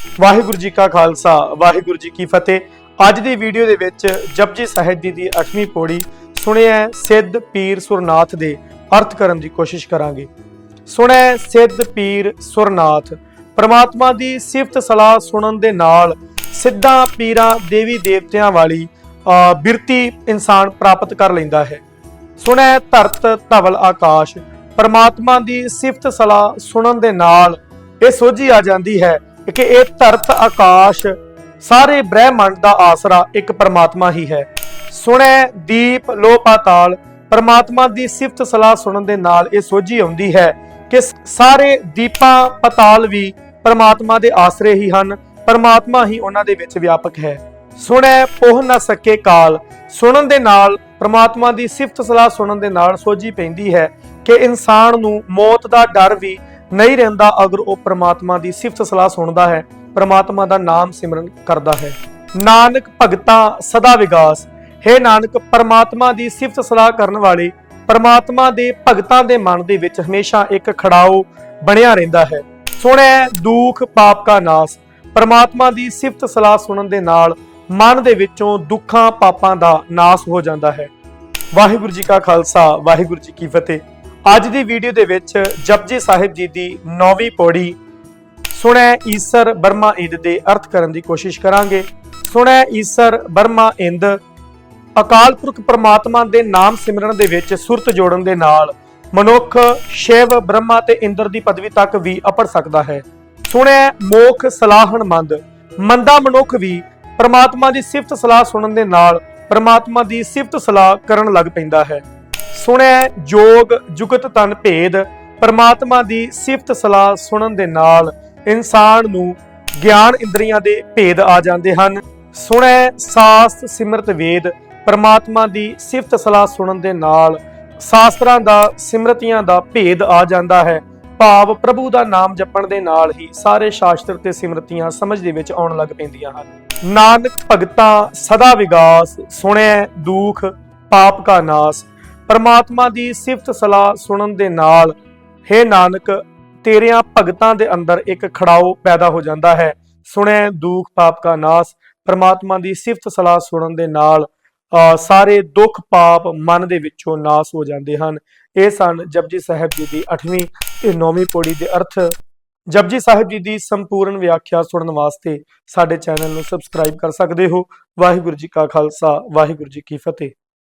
ਵਾਹਿਗੁਰੂ ਜੀ ਕਾ ਖਾਲਸਾ, ਵਾਹਿਗੁਰੂ ਜੀ ਕੀ ਫਤਿਹ। ਅੱਜ ਦੀ ਵੀਡੀਓ ਦੇ ਵਿੱਚ ਜਪਜੀ ਸਾਹਿਬ ਜੀ ਦੀ 8ਵੀਂ ਪੌੜੀ ਸੁਣਿਆ ਸਿੱਧ ਪੀਰ ਸੁਰਨਾਥ ਦੇ ਅਰਥ ਕਰਨ ਦੀ ਕੋਸ਼ਿਸ਼ ਕਰਾਂਗੇ। ਸੁਣਿਆ ਸਿੱਧ ਪੀਰ ਸੁਰਨਾਥ, ਪਰਮਾਤਮਾ ਦੀ ਸਿਫਤ ਸਲਾਹ ਸੁਣਨ ਦੇ ਨਾਲ ਸਿੱਧਾਂ ਪੀਰਾਂ ਦੇਵੀ ਦੇਵਤਿਆਂ ਵਾਲੀ ਬਿਰਤੀ ਇਨਸਾਨ ਪ੍ਰਾਪਤ ਕਰ ਲੈਂਦਾ ਹੈ। ਸੁਣੈ ਧਰਤ ਧਵਲ ਆਕਾਸ਼, ਪਰਮਾਤਮਾ ਦੀ ਸਿਫਤ ਸਲਾਹ ਸੁਣਨ ਦੇ ਨਾਲ ਇਹ ਸੋਝੀ ਆ ਜਾਂਦੀ ਹੈ ਕਿ ਇਹ ਧਰਤ ਆਕਾਸ਼, ਸਾਰੇ ਬ੍ਰਹਿਮੰਡ ਦਾ ਆਸਰਾ ਇੱਕ ਪਰਮਾਤਮਾ ਹੀ ਹੈ। ਸੁਣੈ ਦੀਪ ਲੋ ਪਾਤਾਲ ਪਰਮਾਤਮਾ ਦੀ ਸਿਫਤ ਸਲਾਹ ਸੁਣਨ ਦੇ ਨਾਲ ਇਹ ਸੋਝੀ ਆਉਂਦੀ ਹੈ ਕਿ ਸਾਰੇ ਦੀਪਾਂ ਪਤਾਲ ਵੀ ਪਰਮਾਤਮਾ ਦੇ ਆਸਰੇ ਹੀ ਹਨ, ਪਰਮਾਤਮਾ ਹੀ ਉਹਨਾਂ ਦੇ ਵਿੱਚ ਵਿਆਪਕ ਹੈ। ਸੁਣੈ ਪੋਹ ਨਾ ਸਕੇ ਕਾਲ, ਸੁਣਨ ਦੇ ਨਾਲ, ਪਰਮਾਤਮਾ ਦੀ ਸਿਫਤ ਸਲਾਹ ਸੁਣਨ ਦੇ ਨਾਲ ਸੋਝੀ ਪੈਂਦੀ ਹੈ ਕਿ ਇਨਸਾਨ ਨੂੰ ਮੌਤ ਦਾ ਡਰ ਵੀ ਨਹੀਂ ਰਹਿੰਦਾ ਅਗਰ ਉਹ ਪ੍ਰਮਾਤਮਾ ਦੀ ਸਿਫਤ ਸਲਾਹ ਸੁਣਦਾ ਹੈ, ਪ੍ਰਮਾਤਮਾ ਦਾ ਨਾਮ ਸਿਮਰਨ ਕਰਦਾ ਹੈ। ਨਾਨਕ ਭਗਤਾ ਸਦਾ ਵਿਗਾਸ। ਹੈ ਨਾਨਕ, ਪ੍ਰਮਾਤਮਾ ਦੀ ਸਿਫਤ ਸਲਾਹ ਕਰਨ ਵਾਲੇ, ਪ੍ਰਮਾਤਮਾ ਦੇ ਭਗਤਾਂ ਦੇ ਮਨ ਦੇ ਵਿੱਚ ਹਮੇਸ਼ਾ ਇੱਕ ਖੜਾਓ ਬਣਿਆ ਰਹਿੰਦਾ ਹੈ। ਸੁਣਿਆ ਦੁੱਖ, ਪਾਪ ਕਾ ਨਾਸ। ਪ੍ਰਮਾਤਮਾ ਦੀ ਸਿਫਤ ਸਲਾਹ ਸੁਣਨ ਦੇ ਨਾਲ ਮਨ ਦੇ ਵਿੱਚੋਂ ਦੁੱਖਾਂ, ਪਾਪਾਂ ਦਾ ਨਾਸ ਹੋ ਜਾਂਦਾ ਹੈ। ਵਾਹਿਗੁਰੂ ਜੀ ਕਾ ਖਾਲਸਾ, ਵਾਹਿਗੁਰੂ ਜੀ ਕੀ ਫਤਿਹ। ਅੱਜ ਦੀ ਵੀਡੀਓ ਦੇ ਵਿੱਚ ਜਪਜੀ ਸਾਹਿਬ ਜੀ ਦੀ ਨੌਵੀਂ ਪੌੜੀ ਸੁਣੈ ਈਸਰ ਬਰਮਾ ਇੰਦ ਦੇ ਅਰਥ ਕਰਨ ਦੀ ਕੋਸ਼ਿਸ਼ ਕਰਾਂਗੇ। ਸੁਣੈ ਈਸਰ ਬਰਮਾ ਇੰਦ ਅਕਾਲ ਪੁਰਖ ਪ੍ਰਮਾਤਮਾ ਦੇ ਨਾਮ ਸਿਮਰਨ ਦੇ ਵਿੱਚ ਸੁਰਤ ਜੋੜਨ ਦੇ ਨਾਲ ਮਨੁੱਖ ਸ਼ਿਵ, ਬ੍ਰਹਮਾ ਤੇ ਇੰਦਰ ਦੀ ਪਦਵੀ ਤੱਕ ਵੀ ਅਪੜ ਸਕਦਾ ਹੈ। ਸੁਣਿਆ ਮੋਖ ਸਲਾਹਣ ਮੰਦ, ਮੰਦਾ ਮਨੁੱਖ ਵੀ ਪ੍ਰਮਾਤਮਾ ਦੀ ਸਿਫਤ ਸਲਾਹ ਸੁਣਨ ਦੇ ਨਾਲ ਪ੍ਰਮਾਤਮਾ ਦੀ ਸਿਫਤ ਸਲਾਹ ਕਰਨ ਲੱਗ ਪੈਂਦਾ ਹੈ। ਸੁਣੈ ਜੋਗ, ਜੁਗਤ, ਤਨ ਭੇਦ, ਪਰਮਾਤਮਾ ਦੀ ਸਿਫਤ ਸਲਾਹ ਸੁਣਨ ਦੇ ਨਾਲ ਇਨਸਾਨ ਨੂੰ ਗਿਆਨ ਇੰਦਰੀਆਂ ਦੇ ਭੇਦ ਆ ਜਾਂਦੇ ਹਨ। ਸੁਣੈ ਸਾਸਤ, ਸਿਮਰਤ, ਵੇਦ, ਪ੍ਰਮਾਤਮਾ ਦੀ ਸਿਫਤ ਸਲਾਹ ਸੁਣਨ ਦੇ ਨਾਲ ਸ਼ਾਸਤਰਾਂ ਦਾ, ਸਿਮਰਤੀਆਂ ਦਾ ਭੇਦ ਆ ਜਾਂਦਾ ਹੈ। ਭਾਵ ਪ੍ਰਭੂ ਦਾ ਨਾਮ ਜਪਣ ਦੇ ਨਾਲ ਹੀ ਸਾਰੇ ਸ਼ਾਸਤਰ ਤੇ ਸਿਮਰਤੀਆਂ ਸਮਝ ਦੇ ਵਿੱਚ ਆਉਣ ਲੱਗ ਪੈਂਦੀਆਂ ਹਨ। ਨਾਨਕ ਭਗਤਾ ਸਦਾ ਵਿਗਾਸ, ਸੁਣਿਆ ਦੁਖ, ਪਾਪ ਕਾ ਨਾਸ ਪਰਮਾਤਮਾ ਦੀ ਸਿਫਤ ਸਲਾਹ ਸੁਣਨ ਦੇ ਨਾਲ हे ਨਾਨਕ, ਤੇਰਿਆਂ ਭਗਤਾਂ ਦੇ ਅੰਦਰ ਇੱਕ ਖੜਾਓ ਪੈਦਾ ਹੋ ਜਾਂਦਾ ਹੈ। ਸੁਣਿਆ ਦੁੱਖ ਪਾਪ ਕਾ ਨਾਸ। ਪਰਮਾਤਮਾ ਦੀ ਸਿਫਤ ਸਲਾਹ ਸੁਣਨ ਦੇ ਨਾਲ ਸਾਰੇ ਦੁੱਖ ਪਾਪ ਮਨ ਦੇ ਵਿੱਚੋਂ ਨਾਸ ਹੋ ਜਾਂਦੇ ਹਨ। ਇਹ ਸਨ ਜਪਜੀ ਸਾਹਿਬ ਜੀ ਦੀ 8ਵੀਂ ਤੇ 9ਵੀਂ ਪੌੜੀ ਦੇ ਅਰਥ। ਜਪਜੀ ਸਾਹਿਬ ਜੀ ਦੀ ਸੰਪੂਰਨ ਵਿਆਖਿਆ ਸੁਣਨ ਵਾਸਤੇ ਸਾਡੇ ਚੈਨਲ ਨੂੰ ਸਬਸਕ੍ਰਾਈਬ ਕਰ ਸਕਦੇ ਹੋ। ਵਾਹਿਗੁਰੂ ਜੀ ਕਾ ਖਾਲਸਾ, ਵਾਹਿਗੁਰੂ ਜੀ ਕੀ ਫਤਿਹ।